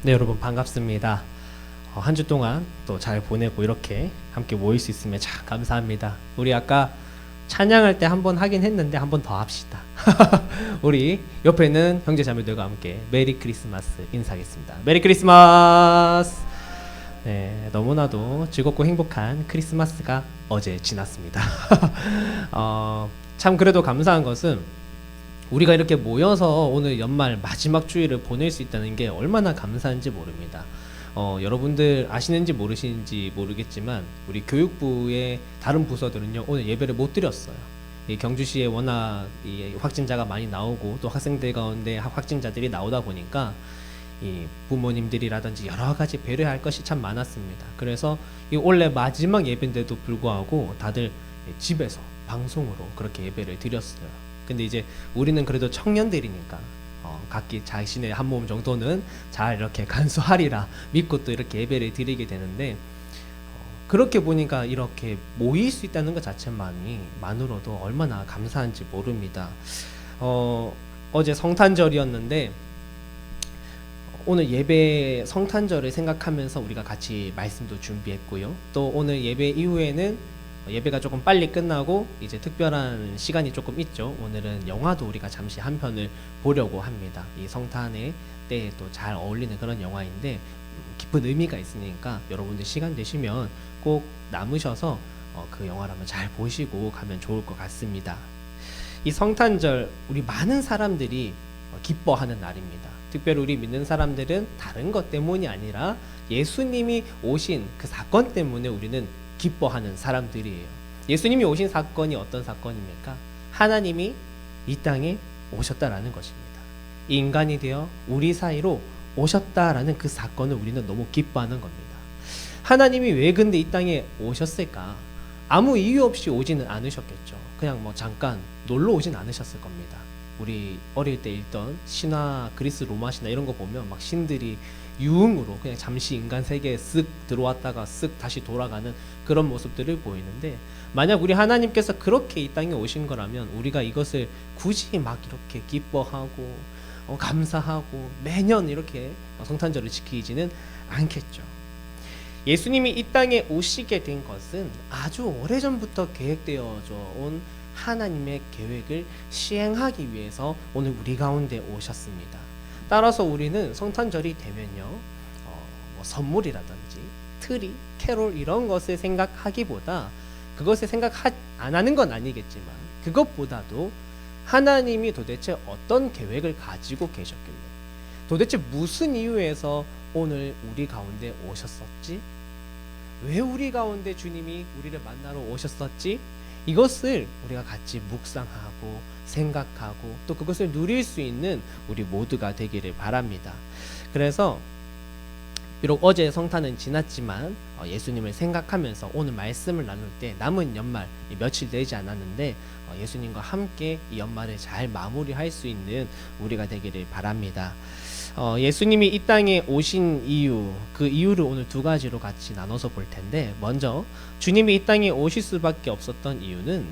네, 여러분 반갑습니다. 어, 한주 동안 또 잘 보내고 이렇게 함께 모일 수 있으면 참 감사합니다. 우리 아까 찬양할 때 한 번 하긴 했는데 한 번 더 합시다. 우리 옆에 있는 형제 자매들과 함께 메리 크리스마스 인사하겠습니다. 메리 크리스마스. 네, 너무나도 즐겁고 행복한 크리스마스가 어제 지났습니다. 어, 참 그래도 감사한 것은 우리가 이렇게 모여서 오늘 연말 마지막 주일을 보낼 수 있다는 게 얼마나 감사한지 모릅니다. 어, 여러분들 아시는지 모르시는지 모르겠지만 우리 교육부의 다른 부서들은요 오늘 예배를 못 드렸어요. 이 경주시에 워낙 이 확진자가 많이 나오고 또 학생들 가운데 학- 확진자들이 나오다 보니까 이 부모님들이라든지 여러 가지 배려할 것이 참 많았습니다. 그래서 이 원래 마지막 예배인데도 불구하고 다들 집에서 방송으로 그렇게 예배를 드렸어요. 근데 이제 우리는 그래도 청년들이니까 어, 각기 자신의 한 몸 정도는 잘 이렇게 간수하리라 믿고 또 이렇게 예배를 드리게 되는데 어, 그렇게 보니까 이렇게 모일 수 있다는 것 자체만이 만으로도 얼마나 감사한지 모릅니다. 어, 어제 성탄절이었는데 오늘 예배 성탄절을 생각하면서 우리가 같이 말씀도 준비했고요. 또 오늘 예배 이후에는 예배가 조금 빨리 끝나고 이제 특별한 시간이 조금 있죠. 오늘은 영화도 우리가 잠시 한 편을 보려고 합니다. 이 성탄의 때에 또 잘 어울리는 그런 영화인데 음, 깊은 의미가 있으니까 여러분들 시간 되시면 꼭 남으셔서 어, 그 영화를 한번 잘 보시고 가면 좋을 것 같습니다. 이 성탄절 우리 많은 사람들이 어, 기뻐하는 날입니다. 특별히 우리 믿는 사람들은 다른 것 때문이 아니라 예수님이 오신 그 사건 때문에 우리는 기뻐하는 사람들이에요. 예수님이 오신 사건이 어떤 사건입니까? 하나님이 이 땅에 오셨다라는 것입니다. 인간이 되어 우리 사이로 오셨다라는 그 사건을 우리는 너무 기뻐하는 겁니다. 하나님이 왜 근데 이 땅에 오셨을까? 아무 이유 없이 오지는 않으셨겠죠. 그냥 뭐 잠깐 놀러 오진 않으셨을 겁니다. 우리 어릴 때 읽던 신화 그리스 로마 신화 이런 거 보면 막 신들이 유흥으로 그냥 잠시 인간 세계에 쓱 들어왔다가 쓱 다시 돌아가는 그런 모습들을 보이는데 만약 우리 하나님께서 그렇게 이 땅에 오신 거라면 우리가 이것을 굳이 막 이렇게 기뻐하고 어, 감사하고 매년 이렇게 성탄절을 지키지는 않겠죠. 예수님이 이 땅에 오시게 된 것은 아주 오래전부터 계획되어져 온 하나님의 계획을 시행하기 위해서 오늘 우리 가운데 오셨습니다. 따라서 우리는 성탄절이 되면요, 어, 뭐 선물이라든지 트리, 캐롤 이런 것을 생각하기보다 그것을 생각 안 하는 건 아니겠지만 그것보다도 하나님이 도대체 어떤 계획을 가지고 계셨길래 도대체 무슨 이유에서 오늘 우리 가운데 오셨었지? 왜 우리 가운데 주님이 우리를 만나러 오셨었지? 이것을 우리가 같이 묵상하고 생각하고 또 그것을 누릴 수 있는 우리 모두가 되기를 바랍니다. 그래서 비록 어제 성탄은 지났지만 어, 예수님을 생각하면서 오늘 말씀을 나눌 때 남은 연말 이 며칠 되지 않았는데 어, 예수님과 함께 이 연말을 잘 마무리할 수 있는 우리가 되기를 바랍니다. 어, 예수님이 이 땅에 오신 이유, 그 이유를 오늘 두 가지로 같이 나눠서 볼 텐데, 먼저 주님이 이 땅에 오실 수밖에 없었던 이유는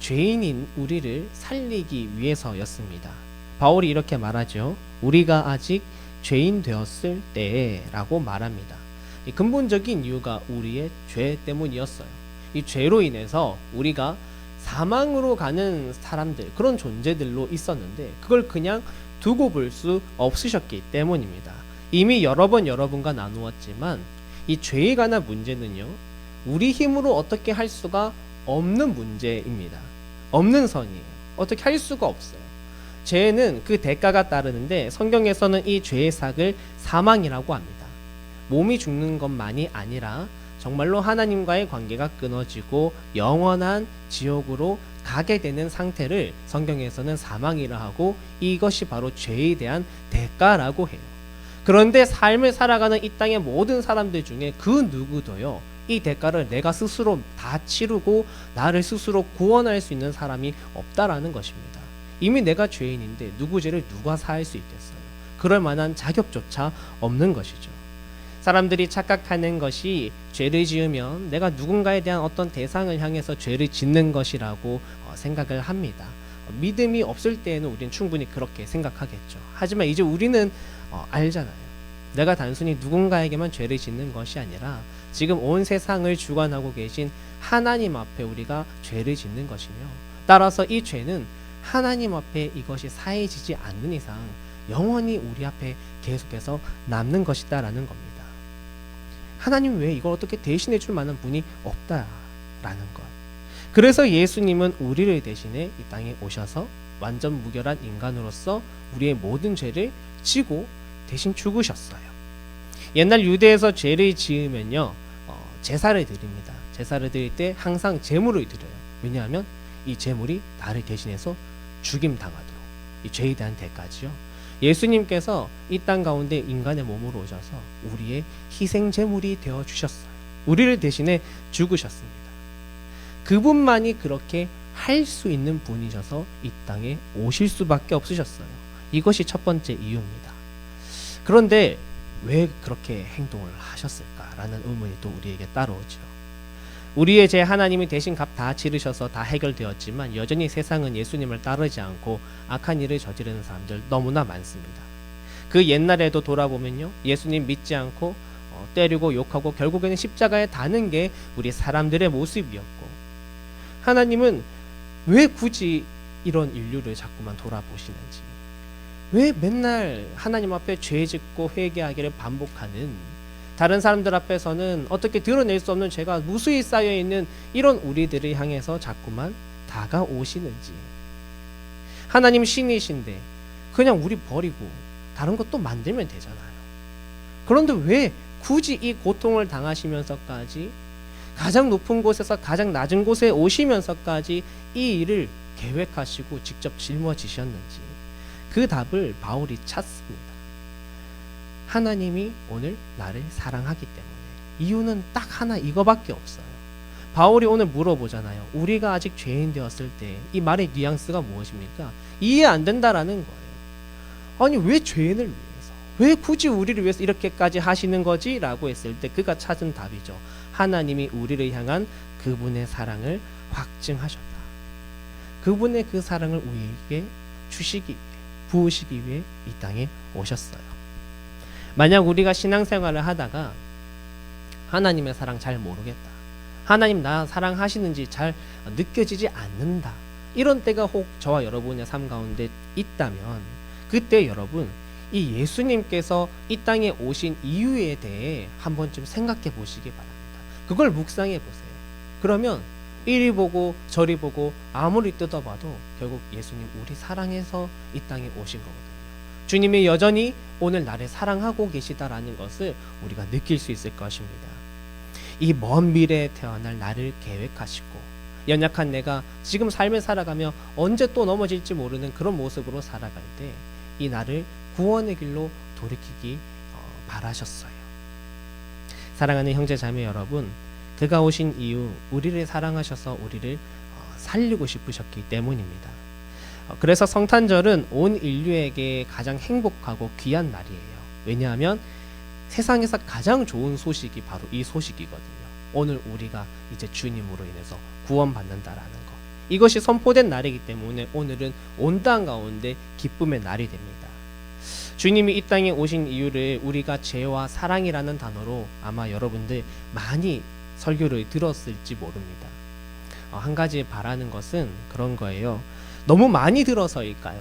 죄인인 우리를 살리기 위해서였습니다. 바울이 이렇게 말하죠. 우리가 아직 죄인 되었을 때라고 말합니다. 이 근본적인 이유가 우리의 죄 때문이었어요. 이 죄로 인해서 우리가 사망으로 가는 사람들, 그런 존재들로 있었는데, 그걸 그냥 두고 볼 수 없으셨기 때문입니다. 이미 여러 번 여러분과 나누었지만 이 죄에 관한 문제는요. 우리 힘으로 어떻게 할 수가 없는 문제입니다. 없는 선이에요. 어떻게 할 수가 없어요. 죄는 그 대가가 따르는데 성경에서는 이 죄의 삭을 사망이라고 합니다. 몸이 죽는 것만이 아니라 정말로 하나님과의 관계가 끊어지고 영원한 지옥으로 가게 되는 상태를 성경에서는 사망이라 하고 이것이 바로 죄에 대한 대가라고 해요. 그런데 삶을 살아가는 이 땅의 모든 사람들 중에 그 누구도요. 이 대가를 내가 스스로 다 치르고 나를 스스로 구원할 수 있는 사람이 없다라는 것입니다. 이미 내가 죄인인데 누구 죄를 누가 사할 수 있겠어요? 그럴 만한 자격조차 없는 것이죠. 사람들이 착각하는 것이 죄를 지으면 내가 누군가에 대한 어떤 대상을 향해서 죄를 짓는 것이라고 어, 생각을 합니다. 어, 믿음이 없을 때에는 우리는 충분히 그렇게 생각하겠죠. 하지만 이제 우리는 어, 알잖아요. 내가 단순히 누군가에게만 죄를 짓는 것이 아니라 지금 온 세상을 주관하고 계신 하나님 앞에 우리가 죄를 짓는 것이며 따라서 이 죄는 하나님 앞에 이것이 사해지지 않는 이상 영원히 우리 앞에 계속해서 남는 것이다라는 겁니다. 하나님 외에 이걸 어떻게 대신해 줄 만한 분이 없다라는 것. 그래서 예수님은 우리를 대신해 이 땅에 오셔서 완전 무결한 인간으로서 우리의 모든 죄를 지고 대신 죽으셨어요. 옛날 유대에서 죄를 지으면요 어, 제사를 드립니다. 제사를 드릴 때 항상 제물을 드려요. 왜냐하면 이 제물이 나를 대신해서 죽임 당하도록 이 죄에 대한 대가지요. 예수님께서 이 땅 가운데 인간의 몸으로 오셔서 우리의 희생 제물이 되어 주셨어요. 우리를 대신해 죽으셨습니다. 그분만이 그렇게 할 수 있는 분이셔서 이 땅에 오실 수밖에 없으셨어요. 이것이 첫 번째 이유입니다. 그런데 왜 그렇게 행동을 하셨을까라는 의문이 또 우리에게 따라오죠. 우리의 죄 하나님이 대신 값 다 치르셔서 다 해결되었지만 여전히 세상은 예수님을 따르지 않고 악한 일을 저지르는 사람들 너무나 많습니다. 그 옛날에도 돌아보면요. 예수님 믿지 않고 어, 때리고 욕하고 결국에는 십자가에 다는 게 우리 사람들의 모습이었고 하나님은 왜 굳이 이런 인류를 자꾸만 돌아보시는지 왜 맨날 하나님 앞에 죄 짓고 회개하기를 반복하는 다른 사람들 앞에서는 어떻게 드러낼 수 없는 죄가 무수히 쌓여 있는 이런 우리들을 향해서 자꾸만 다가오시는지 하나님 신이신데 그냥 우리 버리고 다른 것도 만들면 되잖아요. 그런데 왜 굳이 이 고통을 당하시면서까지 가장 높은 곳에서 가장 낮은 곳에 오시면서까지 이 일을 계획하시고 직접 짊어지셨는지 그 답을 바울이 찾습니다. 하나님이 오늘 나를 사랑하기 때문에 이유는 딱 하나 이거밖에 없어요. 바울이 오늘 물어보잖아요. 우리가 아직 죄인 되었을 때 이 말의 뉘앙스가 무엇입니까? 이해 안 된다라는 거예요. 아니 왜 죄인을 위해서 왜 굳이 우리를 위해서 이렇게까지 하시는 거지 라고 했을 때 그가 찾은 답이죠. 하나님이 우리를 향한 그분의 사랑을 확증하셨다. 그분의 그 사랑을 우리에게 주시기 위해 부으시기 위해 이 땅에 오셨어요. 만약 우리가 신앙생활을 하다가 하나님의 사랑 잘 모르겠다. 하나님 나 사랑하시는지 잘 느껴지지 않는다. 이런 때가 혹 저와 여러분의 삶 가운데 있다면 그때 여러분 이 예수님께서 이 땅에 오신 이유에 대해 한 번쯤 생각해 보시기 바랍니다. 그걸 묵상해 보세요. 그러면 이리 보고 저리 보고 아무리 뜯어봐도 결국 예수님 우리 사랑해서 이 땅에 오신 거거든요. 주님이 여전히 오늘 나를 사랑하고 계시다라는 것을 우리가 느낄 수 있을 것입니다. 이 먼 미래에 태어날 나를 계획하시고 연약한 내가 지금 삶을 살아가며 언제 또 넘어질지 모르는 그런 모습으로 살아갈 때 이 나를 구원의 길로 돌이키기 어, 바라셨어요. 사랑하는 형제 자매 여러분, 그가 오신 이유 우리를 사랑하셔서 우리를 어, 살리고 싶으셨기 때문입니다. 어, 그래서 성탄절은 온 인류에게 가장 행복하고 귀한 날이에요. 왜냐하면 세상에서 가장 좋은 소식이 바로 이 소식이거든요. 오늘 우리가 이제 주님으로 인해서 구원받는다라는 것. 이것이 선포된 날이기 때문에 오늘은 온 땅 가운데 기쁨의 날이 됩니다. 주님이 이 땅에 오신 이유를 우리가 죄와 사랑이라는 단어로 아마 여러분들 많이 설교를 들었을지 모릅니다. 어, 한 가지 바라는 것은 그런 거예요. 너무 많이 들어서일까요?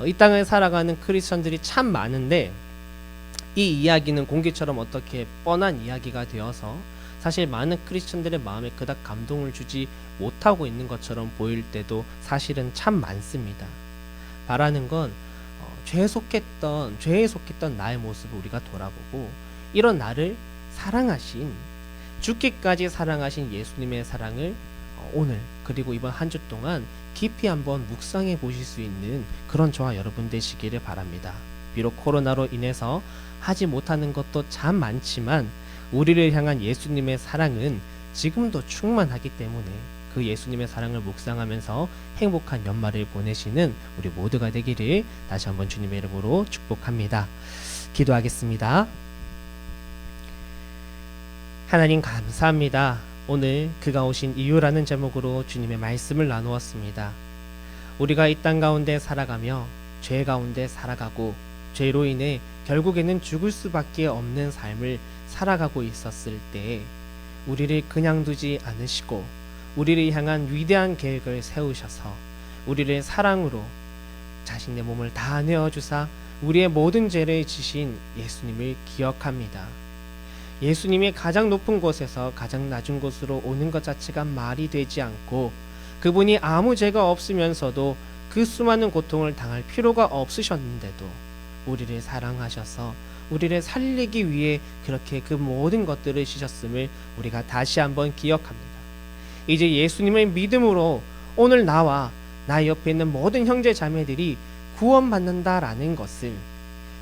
어, 이 땅을 살아가는 크리스천들이 참 많은데 이 이야기는 공기처럼 어떻게 뻔한 이야기가 되어서 사실 많은 크리스천들의 마음에 그닥 감동을 주지 못하고 있는 것처럼 보일 때도 사실은 참 많습니다. 바라는 건 어, 죄에 속했던 죄에 속했던 나의 모습을 우리가 돌아보고 이런 나를 사랑하신 죽기까지 사랑하신 예수님의 사랑을 어, 오늘 그리고 이번 한 주 동안 깊이 한번 묵상해 보실 수 있는 그런 저와 여러분 되시기를 바랍니다. 비록 코로나로 인해서 하지 못하는 것도 참 많지만 우리를 향한 예수님의 사랑은 지금도 충만하기 때문에 그 예수님의 사랑을 묵상하면서 행복한 연말을 보내시는 우리 모두가 되기를 다시 한번 주님의 이름으로 축복합니다. 기도하겠습니다. 하나님 감사합니다. 오늘 그가 오신 이유라는 제목으로 주님의 말씀을 나누었습니다. 우리가 이 땅 가운데 살아가며 죄 가운데 살아가고 죄로 인해 결국에는 죽을 수밖에 없는 삶을 살아가고 있었을 때 우리를 그냥 두지 않으시고 우리를 향한 위대한 계획을 세우셔서 우리를 사랑으로 자신의 몸을 다 내어 주사 우리의 모든 죄를 지신 예수님을 기억합니다. 예수님이 가장 높은 곳에서 가장 낮은 곳으로 오는 것 자체가 말이 되지 않고 그분이 아무 죄가 없으면서도 그 수많은 고통을 당할 필요가 없으셨는데도 우리를 사랑하셔서 우리를 살리기 위해 그렇게 그 모든 것들을 지셨음을 우리가 다시 한번 기억합니다. 이제 예수님을 믿음으로 오늘 나와 나 옆에 있는 모든 형제 자매들이 구원받는다라는 것을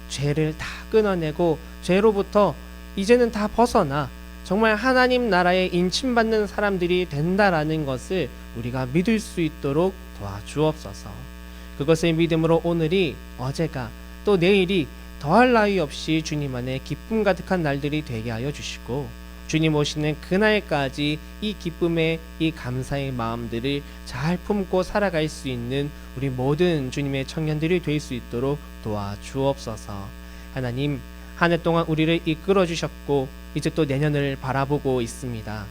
죄를 다 끊어내고 죄로부터 이제는 다 벗어나 정말 하나님 나라에 인침받는 사람들이 된다라는 것을 우리가 믿을 수 있도록 도와주옵소서. 그것을 믿음으로 오늘이 어제가 또 내일이 더할 나위 없이 주님 안에 기쁨 가득한 날들이 되게 하여 주시고 주님 오시는 그날까지 이 기쁨의 이 감사의 마음들을 잘 품고 살아갈 수 있는 우리 모든 주님의 청년들이 될 수 있도록 도와주옵소서. 하나님 한 해 동안 우리를 이끌어 주셨고 이제 또 내년을 바라보고 있습니다.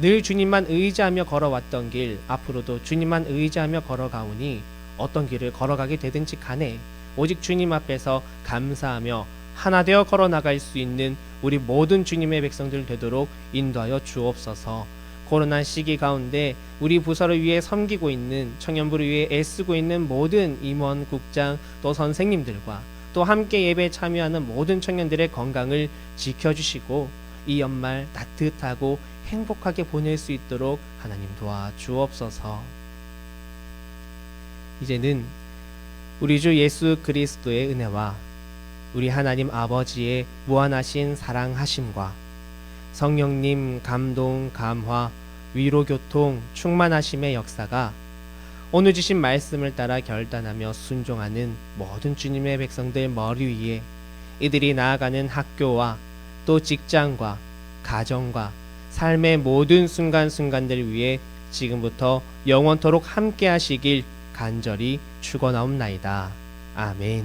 늘 주님만 의지하며 걸어왔던 길 앞으로도 주님만 의지하며 걸어가오니 어떤 길을 걸어가게 되든지 간에 오직 주님 앞에서 감사하며 하나 되어 걸어 나갈 수 있는 우리 모든 주님의 백성들 되도록 인도하여 주옵소서. 코로나 시기 가운데 우리 부서를 위해 섬기고 있는 청년부를 위해 애쓰고 있는 모든 임원, 국장 또 선생님들과 또 함께 예배에 참여하는 모든 청년들의 건강을 지켜주시고 이 연말 따뜻하고 행복하게 보낼 수 있도록 하나님 도와 주옵소서. 이제는 우리 주 예수 그리스도의 은혜와 우리 하나님 아버지의 무한하신 사랑하심과 성령님 감동 감화 위로 교통 충만하심의 역사가 오늘 주신 말씀을 따라 결단하며 순종하는 모든 주님의 백성들 머리 위에 이들이 나아가는 학교와 또 직장과 가정과 삶의 모든 순간순간들 위해 지금부터 영원토록 함께 하시길 간절히 축원하옵나이다. 아멘.